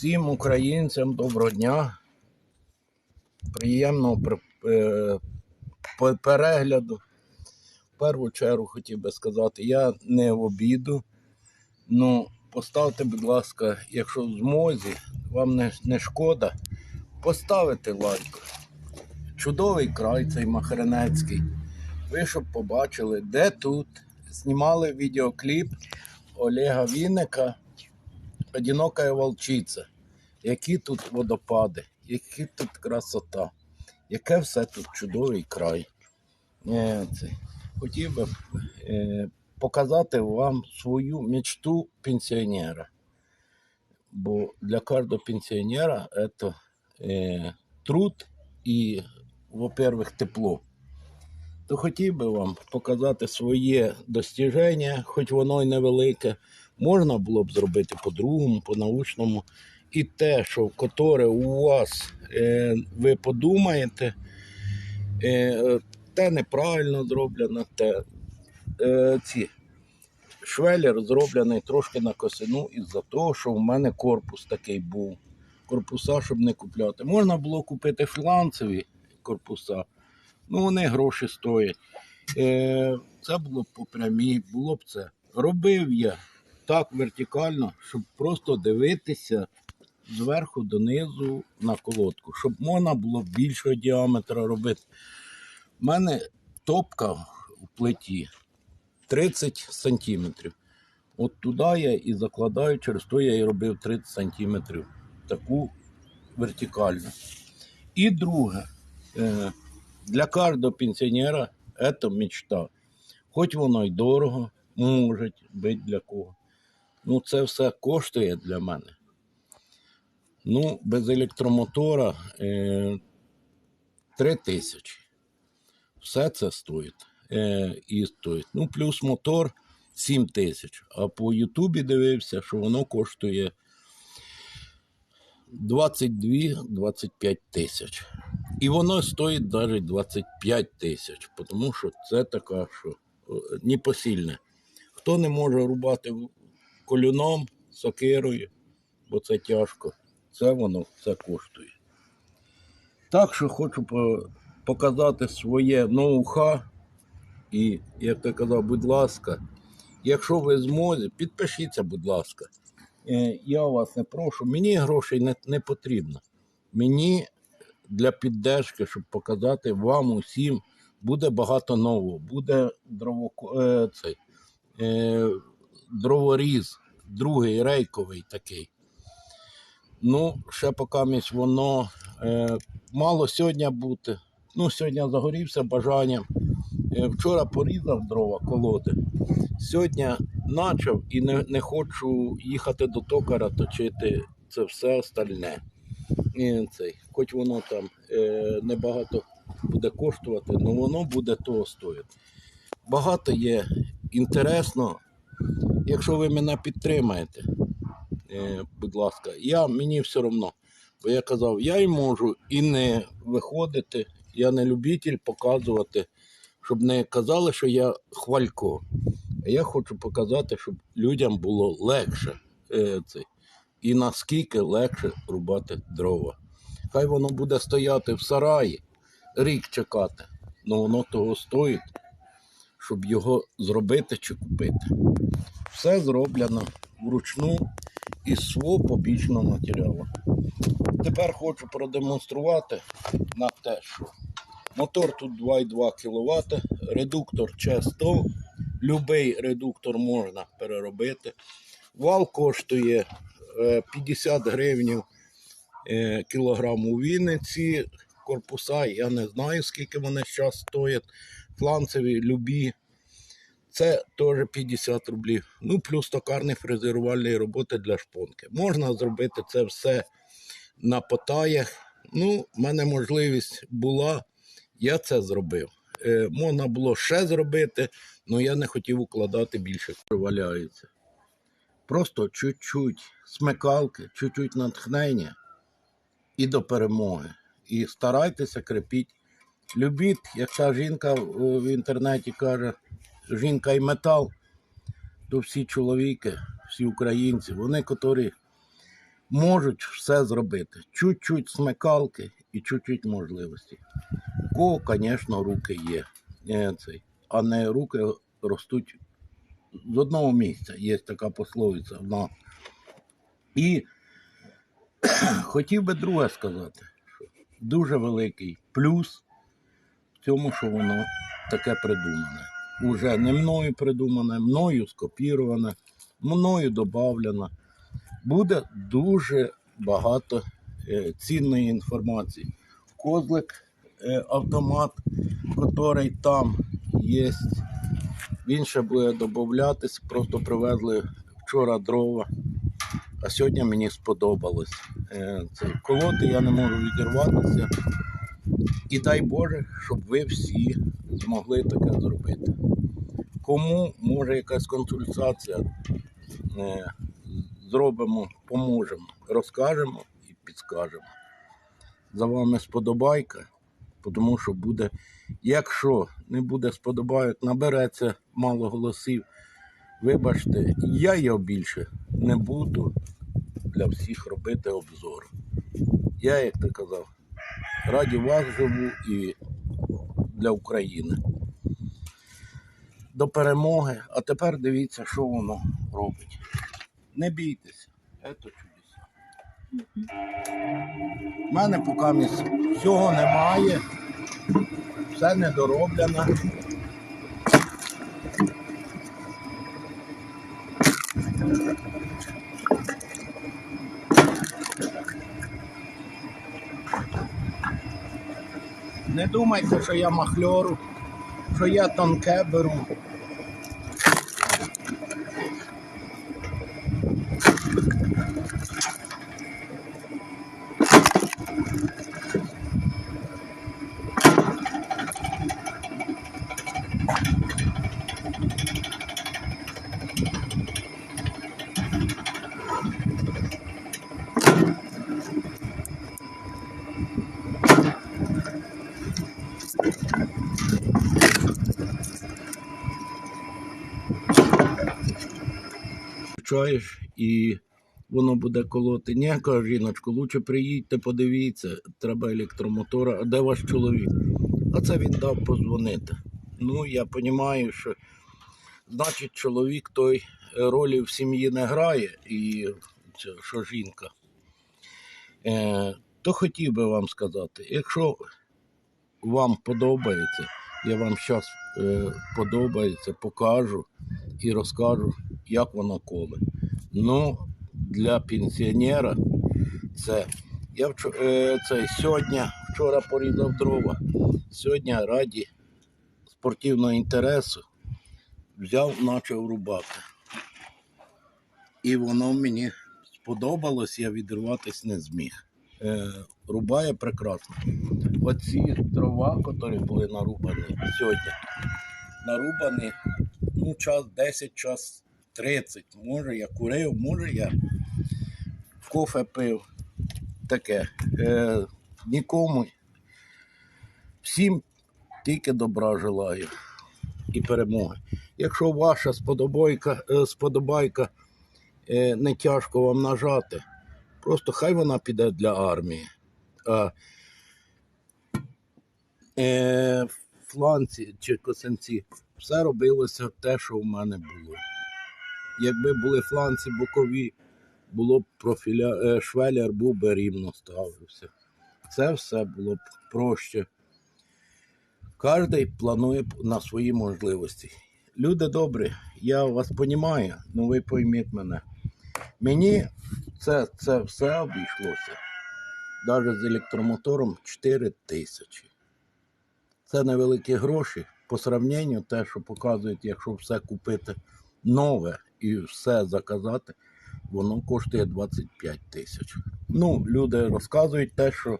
Всім українцям доброго дня. Приємного е, перегляду. В першу чергу хотів би сказати, я не в обіду. Ну, поставте, будь ласка, якщо в змозі, вам не, не шкода, поставити лайк. Чудовий край цей Махренецький. Ви щоб побачили, де тут знімали відеокліп Олега Вінника Одинокая волчиця. Які тут водопади, які тут красота, яке все тут чудовий край. Е. Хотів би е, показати вам свою мечту пенсіонера. Бо для кожного пенсіонера це е, труд і, во-первых, тепло. То хотів би вам показати своє достіження, хоч воно й невелике. Можна було б зробити по-другому, по-научному. І те, що в у вас е, ви подумаєте, е, те неправильно зроблено, те е, ці. Швеллер зроблений трошки на косину із-за того, що в мене корпус такий був. Корпуса, щоб не купляти. Можна було купити фланцеві корпуса, ну вони гроші стоять. Е, це було б по прямій, було б це. Робив я так вертикально, щоб просто дивитися зверху донизу на колодку, щоб можна було більшого діаметра робити. У мене топка в плиті 30 сантиметрів. От туди я і закладаю, через то я і робив 30 сантиметрів таку вертикальну. І друге, е, для кожного пенсіонера це мечта. Хоч воно й дорого, може бути для кого. Ну, це все коштує для мене. Ну, без електромотора е, 3 тисячі. Все це стоїть. Е, і стоїть. Ну, плюс мотор 7 тисяч. А по Ютубі дивився, що воно коштує 22-25 тисяч. І воно стоїть навіть 25 тисяч, тому що це така, що е, непосильне. Хто не може рубати колюном, сокирою, бо це тяжко, це воно все коштує. Так що хочу показати своє ноу-ха. І, як ти казав, будь ласка, якщо ви змозі, підпишіться, будь ласка. Е, Я вас не прошу, мені грошей не, не потрібно. Мені для піддержки, щоб показати вам усім, буде багато нового. Буде дровоко, е, цей, е, дроворіз, другий рейковий такий. Ну, ще поки воно е, мало сьогодні бути. Ну, сьогодні загорівся бажанням. Е, Вчора порізав дрова колоди. Сьогодні почав і не, не хочу їхати до токара, точити це все остальне. І цей, хоч воно там е, небагато буде коштувати, але воно буде того стоїти. Багато є інтересно, якщо ви мене підтримаєте, е, будь ласка, я, мені все одно. Бо я казав, я й можу і не виходити, я не любитель показувати, щоб не казали, що я хвалько. А я хочу показати, щоб людям було легше е, це, і наскільки легше рубати дрова. Хай воно буде стояти в сараї, рік чекати, але воно того стоїть, щоб його зробити чи купити. Все зроблено вручну із свого побічного матеріалу. Тепер хочу продемонструвати на те, що мотор тут 2,2 кВт, редуктор Ч100, Любий редуктор можна переробити. Вал коштує е, 50 гривень е, кілограм у Вінниці. Корпуса, я не знаю, скільки вони зараз стоять. Фланцеві, любі. Це теж 50 рублів. Ну, плюс токарні фрезерувальні роботи для шпонки. Можна зробити це все на потаях. Ну, в мене можливість була, я це зробив. Е, можна було ще зробити, але я не хотів укладати більше, що валяється. Просто чуть-чуть смикалки, чуть-чуть натхнення і до перемоги. І старайтеся крепіть. Любіть, як та жінка в інтернеті каже, жінка і метал, то всі чоловіки, всі українці, вони, котрі можуть все зробити. Чуть-чуть смикалки і чуть-чуть можливості. У кого, звісно, руки є, е, а не руки ростуть з одного місця. Є така пословиця в нас. І хотів би друге сказати, що дуже великий плюс в цьому, що воно таке придумане. Уже не мною придумане, мною скопіроване, мною додавлено. Буде дуже багато е, цінної інформації. Козлик е, автомат, який там є, він ще буде додатись. Просто привезли вчора дрова. А сьогодні мені сподобалось. Е, Це колоти я не можу відірватися. І дай Боже, щоб ви всі змогли таке зробити. Кому може якась консультація, е, зробимо, поможемо, розкажемо і підскажемо. За вами сподобайка, тому що буде, якщо не буде сподобайок, набереться мало голосів. Вибачте, я його більше не буду для всіх робити обзор. Я, як ти казав, раді вас живу і для України. До перемоги. А тепер дивіться, що воно робить. Не бійтеся, це чудеса. У мене поки міс- всього немає, все недороблено. Не думайте, що я махльору, що я тонке беру. Включаєш і воно буде колоти. Ні, каже жіночко, лучше приїдьте, подивіться, треба електромотора, а де ваш чоловік? А це він дав позвонити. Ну, я розумію, що значить чоловік той е, ролі в сім'ї не грає, і що жінка. Е, то хотів би вам сказати, якщо вам подобається, я вам зараз е, подобається, покажу і розкажу, як воно коле. Ну, для пенсіонера це. Я вчора, е, це, сьогодні, вчора порізав дрова. Сьогодні раді спортивного інтересу взяв, почав рубати. І воно мені сподобалось, я відриватись не зміг. Е, рубає прекрасно. Оці дрова, які були нарубані сьогодні, нарубані ну, час 10, час 30. Може я курив, може я кофе пив. Таке. Е, нікому. Всім тільки добра желаю і перемоги. Якщо ваша сподобайка, е, сподобайка е, не тяжко вам нажати, просто хай вона піде для армії. А е, фланці чи косинці все робилося те, що в мене було. Якби були фланці бокові, було б профіля, е, був би рівно ставився. Це все було б проще. Кожен планує на свої можливості. Люди добрі, я вас розумію, ну ви пойміть мене. Мені це, це все обійшлося. Навіть з електромотором 4 тисячі. Це невеликі гроші по сравненню те, що показують, якщо все купити нове і все заказати, воно коштує 25 тисяч. Ну, люди розказують те, що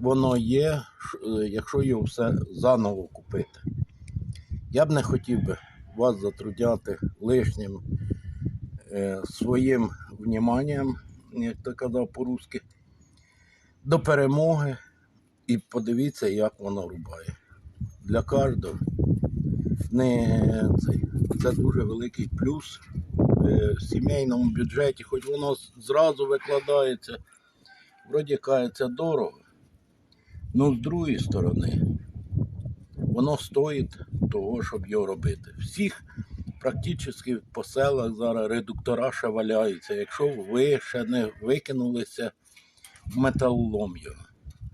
воно є, е, якщо його все заново купити. Я б не хотів би вас затрудняти лишнім е, своїм вніманням, як ти казав по-русски, до перемоги і подивіться, як воно рубає. Для кожного не, цей, це дуже великий плюс е, в сімейному бюджеті, хоч воно зразу викладається, вроді кається дорого. Ну, з другої сторони, воно стоїть того, щоб його робити. Всіх практично по селах зараз редуктора ще валяються. Якщо ви ще не викинулися в металолом його,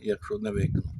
якщо не викинули.